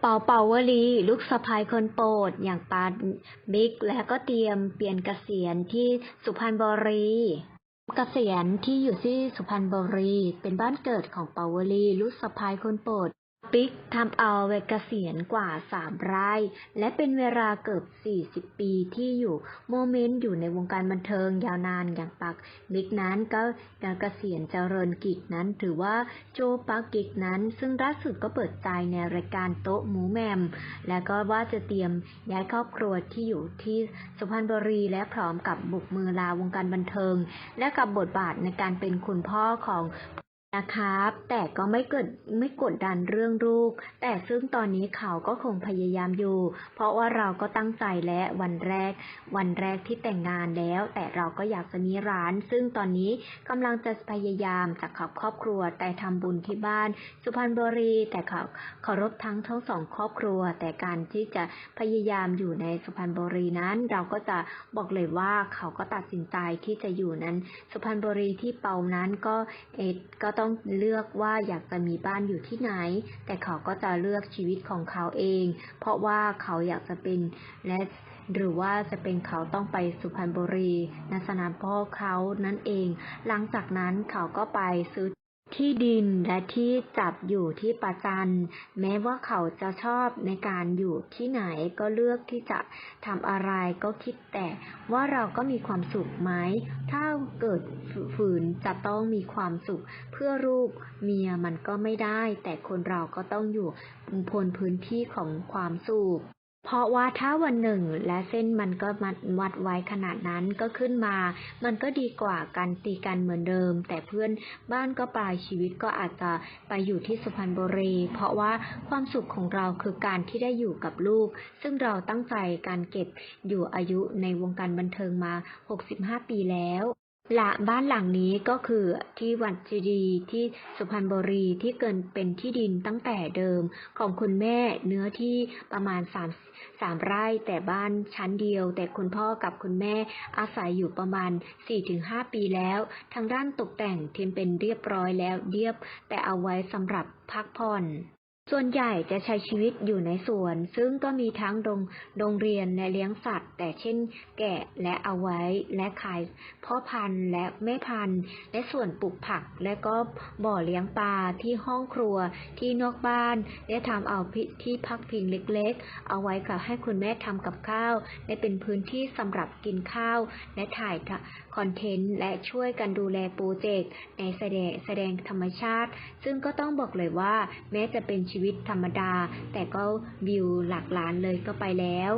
เป่าเป่าวลี ลูกสะพายคนโปรด อย่างปาบิ๊กและก็เตรียมเปลี่ยนเกษียณที่สุพรรณบุรีเกษียณที่อยู่ที่สุพรรณบุรี เป็นบ้านเกิดของเป่าวลี ลูกสะพายคนโปรด บิ๊กทำเอาเวกเกษียณกว่าสามไร่และเป็นเวลาเกือบ 40 ปีที่อยู่โมเมนต์อยู่ในวงการบันเทิงยาวนานอย่างปักบิ๊กนั้นก็การเกษียณเจริญกิจนั้น ถือว่าโจปักกิกนั้น ซึ่งล่าสุดก็เปิดใจในรายการโต๊ะหมูแหมม และก็ว่าจะเตรียมย้ายครอบครัวที่อยู่ที่สุพรรณบุรีและพร้อมกับบุกมือลาวงการบันเทิง และกับบทบาทในการเป็นคุณพ่อของ นะครับ แต่ก็ไม่เกิดไม่กดดันเรื่องลูก แต่ซึ่งตอนนี้เขาก็คงพยายามอยู่ เพราะว่าเราก็ตั้งใจและวันแรก วันแรกที่แต่งงานแล้ว แต่เราก็อยากจะมีร้าน ซึ่งตอนนี้กำลังจะพยายามจะขับครอบครัว แต่ทำบุญที่บ้าน สุพรรณบุรี แต่เขาเคารพทั้งทั้งสองครอบครัว แต่การที่จะพยายามอยู่ในสุพรรณบุรีนั้น เราก็จะบอกเลยว่าเขาก็ตัดสินใจที่จะอยู่นั้น สุพรรณบุรีที่เปานั้นก็เอดก็ต้องเลือกว่าอยากจะมีบ้านอยู่ที่ไหน แต่เขาก็จะเลือกชีวิตของเขาเอง เพราะว่าเขาอยากจะเป็นและหรือว่าจะเป็นเขาต้องไปสุพรรณบุรีในสนามพ่อเขานั่นเอง หลังจากนั้นเขาก็ไปซื้อ ที่ดินและที่จับอยู่ที่ปะจัน แม้ว่าเขาจะชอบในการอยู่ที่ไหนก็เลือกที่จะทำอะไรก็คิดแต่ว่าเราก็มีความสุขไหม ถ้าเกิดฝืนจะต้องมีความสุข เพื่อลูกเมียมันก็ไม่ได้ แต่คนเราก็ต้องอยู่บนพื้นที่ของความสุข เพราะว่าถ้าวันหนึ่งและเส้นมันก็มัดวัดไว้ขนาดนั้นก็ขึ้นมา มันก็ดีกว่าการตีกันเหมือนเดิม แต่เพื่อนบ้านก็ปลายชีวิตก็อาจจะไปอยู่ที่สุพรรณบุรี เพราะว่าความสุขของเราคือการที่ได้อยู่กับลูก ซึ่งเราตั้งใจการเก็บอยู่อายุในวงการบันเทิงมา 65 ปีแล้ว ละบ้านหลังนี้ก็คือที่วัดเจดีที่สุพรรณบุรีที่เกินเป็นที่ดินตั้งแต่เดิมของคุณแม่เนื้อที่ประมาณ3 3ไร่แต่บ้านชั้นเดียว แต่คุณพ่อกับคุณแม่อาศัยอยู่ประมาณ 4-5 ปีแล้ว ทางด้านตกแต่งเทียมเป็นเรียบร้อยแล้วเรียบ แต่เอาไว้สำหรับพักผ่อน ส่วนใหญ่จะใช้ชีวิตอยู่ในสวน ซึ่งก็มีทั้งโรงโรงเรียนและเลี้ยงสัตว์ แต่เช่น แกะและเอาไว้และขายพ่อพันธุ์และแม่พันธุ์ และส่วนปลูกผักและก็บ่อเลี้ยงปลาที่ห้องครัวที่นอกบ้าน และทำเอาพิที่พักพิงเล็กๆ เอาไว้กับให้คุณแม่ทำกับข้าว และเป็นพื้นที่สำหรับกินข้าว และถ่ายคอนเทนต์และช่วยกันดูแลโปรเจกต์ในแสดงแสดงธรรมชาติ ซึ่งก็ต้องบอกเลยว่าแม้จะเป็นชีวิตธรรมดา แต่ก็วิวหลักล้านเลยก็ไปแล้ว